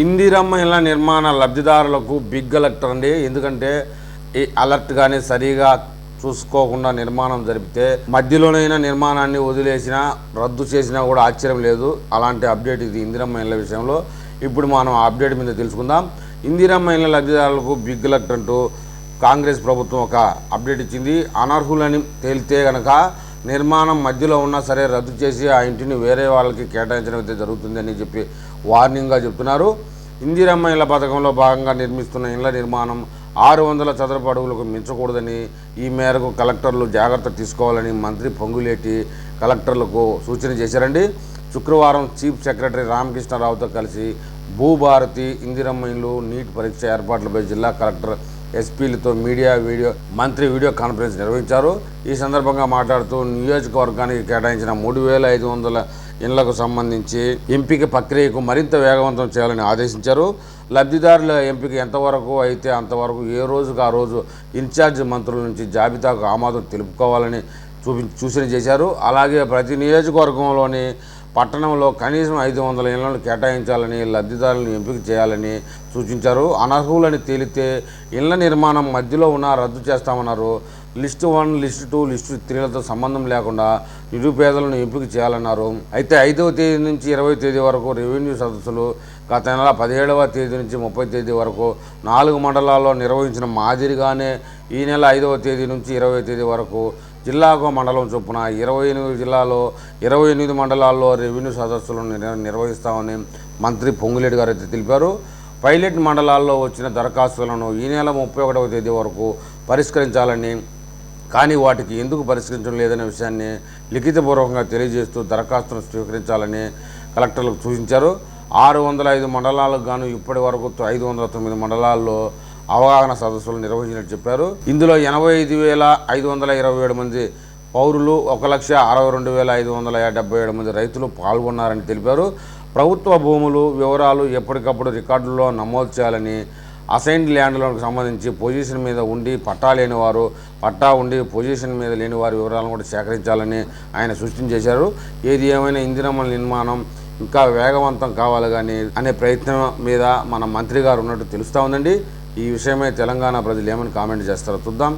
ఇందిరమ్మ ఇళ్ళ నిర్మాణ లబ్ధిదారులకు బిగ్ అలర్ట్ అండి. ఎందుకంటే ఈ అలర్ట్ కానీ సరిగా చూసుకోకుండా నిర్మాణం జరిపితే మధ్యలోనైనా నిర్మాణాన్ని వదిలేసినా రద్దు చేసినా కూడా ఆశ్చర్యం లేదు. అలాంటి అప్డేట్ ఇది ఇందిరమ్మ ఇళ్ళ విషయంలో. ఇప్పుడు మనం అప్డేట్ మీద తెలుసుకుందాం. ఇందిరమ్మ ఇళ్ళ లబ్ధిదారులకు బిగ్ అలర్ట్ అంటూ కాంగ్రెస్ ప్రభుత్వం ఒక అప్డేట్ ఇచ్చింది. అనర్హులని తేలితే గనక నిర్మాణం మధ్యలో ఉన్నా సరే రద్దు చేసి ఆ ఇంటిని వేరే వాళ్ళకి కేటాయించడం అయితే జరుగుతుందని చెప్పి వార్నింగ్గా చెప్తున్నారు. ఇందిరమ్మ ఇళ్ళ పథకంలో భాగంగా నిర్మిస్తున్న ఇళ్ళ నిర్మాణం ఆరు వందల చదరపు అడుగులకు మించకూడదని ఈ మేరకు కలెక్టర్లు జాగ్రత్త తీసుకోవాలని మంత్రి పొంగులేటి కలెక్టర్లకు సూచన చేశారండి. శుక్రవారం చీఫ్ సెక్రటరీ రామకృష్ణరావుతో కలిసి భూభారతి ఇందిరమ్మ ఇల్లు నీట్ పరీక్ష ఏర్పాట్లపై జిల్లా కలెక్టర్ ఎస్పీలతో మీడియా వీడియో మంత్రి వీడియో కాన్ఫరెన్స్ నిర్వహించారు. ఈ సందర్భంగా మాట్లాడుతూ నియోజకవర్గానికి కేటాయించిన మూడు వేల ఐదు వందల ఇళ్ళకు సంబంధించి ఎంపిక ప్రక్రియకు మరింత వేగవంతం చేయాలని ఆదేశించారు. లబ్ధిదారుల ఎంపిక ఎంతవరకు అయితే అంతవరకు ఏ రోజుకు ఆ రోజు ఇన్ఛార్జ్ మంత్రుల నుంచి జాబితాకు ఆమోదం తెలుపుకోవాలని చూపి సూచన చేశారు. అలాగే ప్రతి నియోజకవర్గంలోని పట్టణంలో కనీసం ఐదు వందల ఇళ్ళను కేటాయించాలని లబ్ధిదారులను ఎంపిక చేయాలని సూచించారు. అనర్హులని తేలితే ఇళ్ళ నిర్మాణం మధ్యలో ఉన్న రద్దు చేస్తామన్నారు. List one list two list త్రీలతో సంబంధం లేకుండా నిరుపేదలను ఎంపిక చేయాలన్నారు. అయితే ఐదవ తేదీ నుంచి ఇరవై తేదీ వరకు రెవెన్యూ సదస్సులు గత నెల పదిహేడవ తేదీ నుంచి ముప్పై తేదీ వరకు నాలుగు మండలాల్లో నిర్వహించిన మాదిరిగానే ఈ నెల ఐదవ తేదీ నుంచి ఇరవై తేదీ వరకు జిల్లాకు మండలం చొప్పున ఇరవై ఎనిమిది జిల్లాలో ఇరవై ఎనిమిది మండలాల్లో రెవెన్యూ సదస్సులను నిర్వహిస్తామని మంత్రి పొంగులేటి గారు అయితే తెలిపారు. పైలట్ మండలాల్లో వచ్చిన దరఖాస్తులను ఈ నెల ముప్పై ఒకటవ తేదీ వరకు పరిష్కరించాలని కానీ వాటికి ఎందుకు పరిష్కరించడం లేదనే విషయాన్ని లిఖితపూర్వకంగా తెలియజేస్తూ దరఖాస్తును స్వీకరించాలని కలెక్టర్లకు సూచించారు. ఆరు వందల ఐదు మండలాలకు గాను ఇప్పటి వరకు ఐదు వందల తొమ్మిది మండలాల్లో అవగాహన సదస్సులు నిర్వహించినట్టు చెప్పారు. ఇందులో ఎనభై ఐదు వేల ఐదు వందల ఇరవై ఏడు మంది పౌరులు ఒక లక్ష అరవై రెండు వేల ఐదు వందల డెబ్బై ఏడు మంది రైతులు పాల్గొన్నారని తెలిపారు. ప్రభుత్వ భూములు వివరాలు ఎప్పటికప్పుడు రికార్డుల్లో నమోదు చేయాలని అసైన్డ్ ల్యాండ్లకు సంబంధించి పొజిషన్ మీద ఉండి పట్టా లేని వారు పట్టా ఉండి పొజిషన్ మీద లేని వారి వివరాలను కూడా సేకరించాలని ఆయన సూచన చేశారు. ఏది ఏమైనా ఇందిరమ్మ నిర్మాణం ఇంకా వేగవంతం కావాలి కానీ అనే ప్రయత్నం మీద మన మంత్రి గారు ఉన్నట్టు తెలుస్తూ ఉందండి. ఈ విషయమై తెలంగాణ ప్రజలు ఏమని కామెంట్ చేస్తారో చూద్దాం.